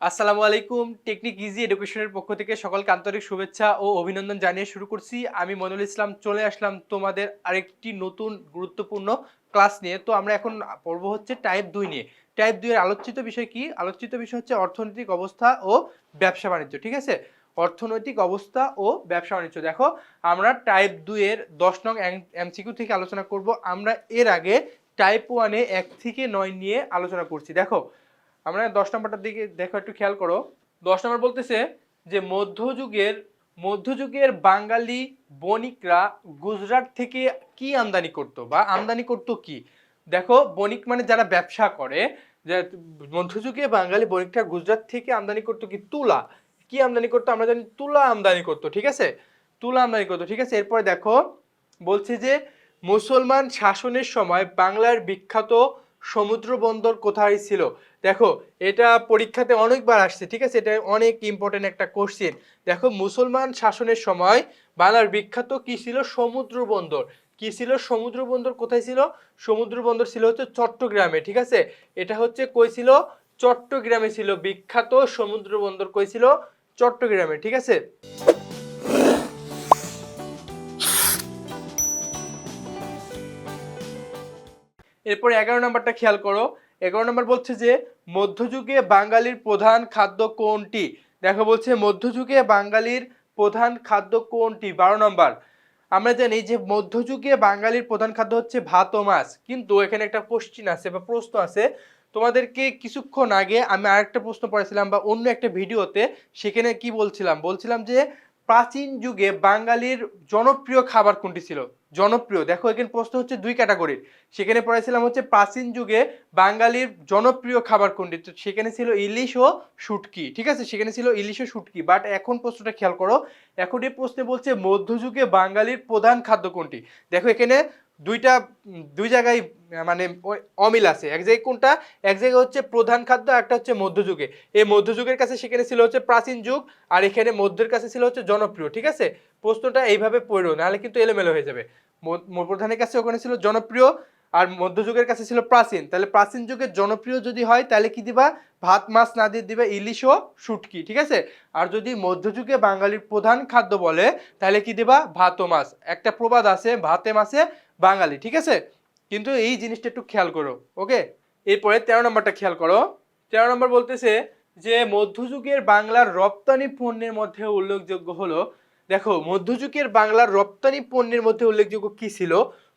আসসালামু আলাইকুম technique easy এডুকেশনের পক্ষ থেকে সকলকে আন্তরিক শুভেচ্ছা ও অভিনন্দন জানিয়ে শুরু করছি। আমি মনুল ইসলাম, চলে আসলাম তোমাদের আরেকটি নতুন গুরুত্বপূর্ণ ক্লাস নিয়ে। তো আমরা এখন পড়ব হচ্ছে টাইপ দুই নিয়ে। টাইপ দুই এর আলোচিত বিষয় কি? আলোচিত বিষয় হচ্ছে অর্থনৈতিক অবস্থা ও ব্যবসা বাণিজ্য, ঠিক আছে? অর্থনৈতিক অবস্থা ও ব্যবসা বাণিজ্য। দেখো, আমরা টাইপ দুই এর দশ নং এমসিকিউ থেকে আলোচনা করব। আমরা এর আগে টাইপ ওয়ানে এক থেকে নয় নিয়ে আলোচনা করছি। দেখো আমরা দশ নম্বরটার দিকে দেখো, একটু খেয়াল করো। দশ নম্বর বলতেছে যে মধ্যযুগের মধ্যযুগের বাঙালি বণিকরা গুজরাট থেকে কি আমদানি করতো বা আমদানি করতো কি? দেখো, বণিক মানে যারা ব্যবসা করে, যে মধ্যযুগে বাঙালি বণিকরা গুজরাট থেকে আমদানি করতো কি? তুলা। কি আমদানি করতো? আমরা জানি তুলা আমদানি করতো, ঠিক আছে? তুলা আমদানি করতো, ঠিক আছে? এরপরে দেখো, বলছে যে মুসলমান শাসনের সময় বাংলার বিখ্যাত সমুদ্র বন্দর কোথায় ছিল? দেখো, এটা পরীক্ষাতে অনেকবার আসছে, ঠিক আছে? এটা অনেক ইম্পর্টেন্ট একটা কোশ্চেন দেখো, মুসলমান শাসনের সময় বাংলার বিখ্যাত কি ছিল? সমুদ্র বন্দর কি ছিল? সমুদ্র বন্দর কোথায় ছিল? সমুদ্র বন্দর ছিল হচ্ছে চট্টগ্রামে, ঠিক আছে? এটা হচ্ছে কই ছিল? চট্টগ্রামে ছিল। বিখ্যাত সমুদ্র বন্দর কই ছিল? চট্টগ্রামে, ঠিক আছে? এরপর এগারো নম্বরটা খেয়াল করো। এগারো নম্বর বলছে যে, মধ্যযুগে বাঙালির প্রধান খাদ্য কোনটি? দেখো বলছে, মধ্যযুগে বাঙালির প্রধান খাদ্য কোনটি? বারো নম্বর। আমরা জানি যে, মধ্যযুগে বাঙালির প্রধান খাদ্য হচ্ছে ভাত ও মাছ। কিন্তু এখানে একটা কোশ্চিন আছে বা প্রশ্ন আছে। তোমাদেরকে কিছুক্ষণ আগে আমি আরেকটা প্রশ্ন পড়েছিলাম বা অন্য একটা ভিডিওতে, সেখানে কি বলছিলাম? বলছিলাম যে প্রাচীন যুগে বাঙালির জনপ্রিয় খাবার কোনটি ছিল? জনপ্রিয়। দেখো, এখানে প্রশ্ন হচ্ছে দুই ক্যাটাগরির। সেখানে পড়েছিলাম হচ্ছে প্রাচীন যুগে বাঙালির জনপ্রিয় খাবার কোনটি? তো সেখানে ছিল ইলিশ ও শুটকি। ঠিক আছে? সেখানে ছিল ইলিশ ও শুটকি। বাট এখন প্রশ্নটা খেয়াল করো। এখন এই প্রশ্নে বলছে মধ্যযুগে বাঙালির প্রধান খাদ্য কোনটি? দেখো, এখানে দুইটা, দুই জায়গায় মানে অমিল আছে। এক জায়গায় কোনটা? এক জায়গায় হচ্ছে প্রধান খাদ্য একটা হচ্ছে মধ্যযুগে। এই মধ্যযুগের কাছে সেখানে ছিল হচ্ছে প্রাচীন যুগ, আর এখানে মধ্যের কাছে ছিল হচ্ছে জনপ্রিয়, ঠিক আছে? প্রশ্নটা এইভাবে পড়ো নাহলে কিন্তু এলোমেলো হয়ে যাবে। প্রধানের কাছে ওখানে ছিল জনপ্রিয় আর মধ্যযুগের কাছে ছিল প্রাচীন। তাহলে প্রাচীন যুগের জনপ্রিয় যদি হয়, তাহলে কি দিবা? ভাত, মাছ না দিয়ে দিবে, ইলিশ ও শুটকি, ঠিক আছে? আর যদি মধ্যযুগে বাঙালির প্রধান খাদ্য বলে, তাহলে কি দিবা? ভাত ও মাছ। একটা প্রবাদ আছে, ভাতে মাছে বাঙালি, ঠিক আছে? কিন্তু এই জিনিসটা একটু খেয়াল করো, ওকে? এরপরে তেরো নম্বরটা খেয়াল করো। তেরো নম্বর বলতেছে যে, মধ্যযুগের বাংলার রপ্তানি পণ্যের মধ্যে উল্লেখযোগ্য হলো দেখো, মধ্যযুগের বাংলার রপ্তানি পণ্যের মধ্যে উল্লেখযোগ্য কি ছিল?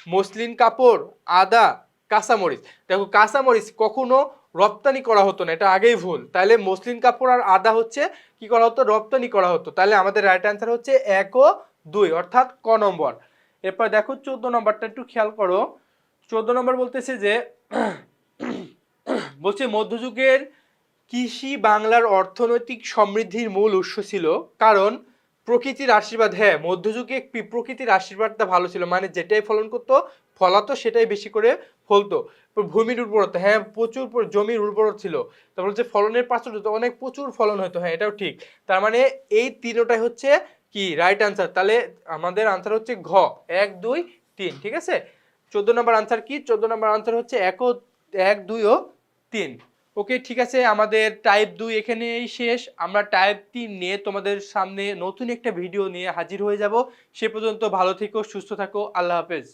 মসলিন কাপড়, আদা, কাঁচামরিচ। দেখো, কাঁচামরিচ কখনো রপ্তানি করা হতো না, এটা আগেই ভুল। তাহলে মসলিন কাপড় আর আদা হচ্ছে, কি করা হতো? রপ্তানি করা হতো। তাহলে আমাদের রাইট অ্যান্সার হচ্ছে এক ও দুই, অর্থাৎ ক নম্বর। এরপর দেখো, চোদ্দ নম্বরটা একটু খেয়াল করো। চোদ্দ নম্বর বলতেছে যে, বলছে মধ্যযুগের কৃষি বাংলার অর্থনৈতিক সমৃদ্ধির মূল উৎস ছিল, কারণ প্রকৃতির আশীর্বাদ হ্যাঁ মধ্যযুগে প্রকৃতির আশীর্বাদটা ভালো ছিল মানে যেটাই ফলন করতো, ফলাতো, সেটাই বেশি করে ফলতো। ভূমির উর্বরতা হ্যাঁ প্রচুর জমির উর্বর ছিল। তারপর হচ্ছে ফলনের প্রাচুর্য অনেক প্রচুর ফলন হতো হ্যাঁ এটাও ঠিক। তার মানে এই তিনটাই হচ্ছে কি রাইট আনসার তাহলে আমাদের আনসার হচ্ছে ঘ, এক, দুই, তিন, ঠিক আছে? চোদ্দ নম্বর আনসার কি? চোদ্দ নম্বর আনসার হচ্ছে এক এক, দুই ও তিন। ওকে ঠিক আছে, আমাদের টাইপ দুই এখানেই শেষ। আমরা টাইপ তিন নিয়ে তোমাদের সামনে নতুন একটা ভিডিও নিয়ে হাজির হয়ে যাব। সে পর্যন্ত ভালো থেকো, সুস্থ থাকো, আল্লাহ হাফেজ।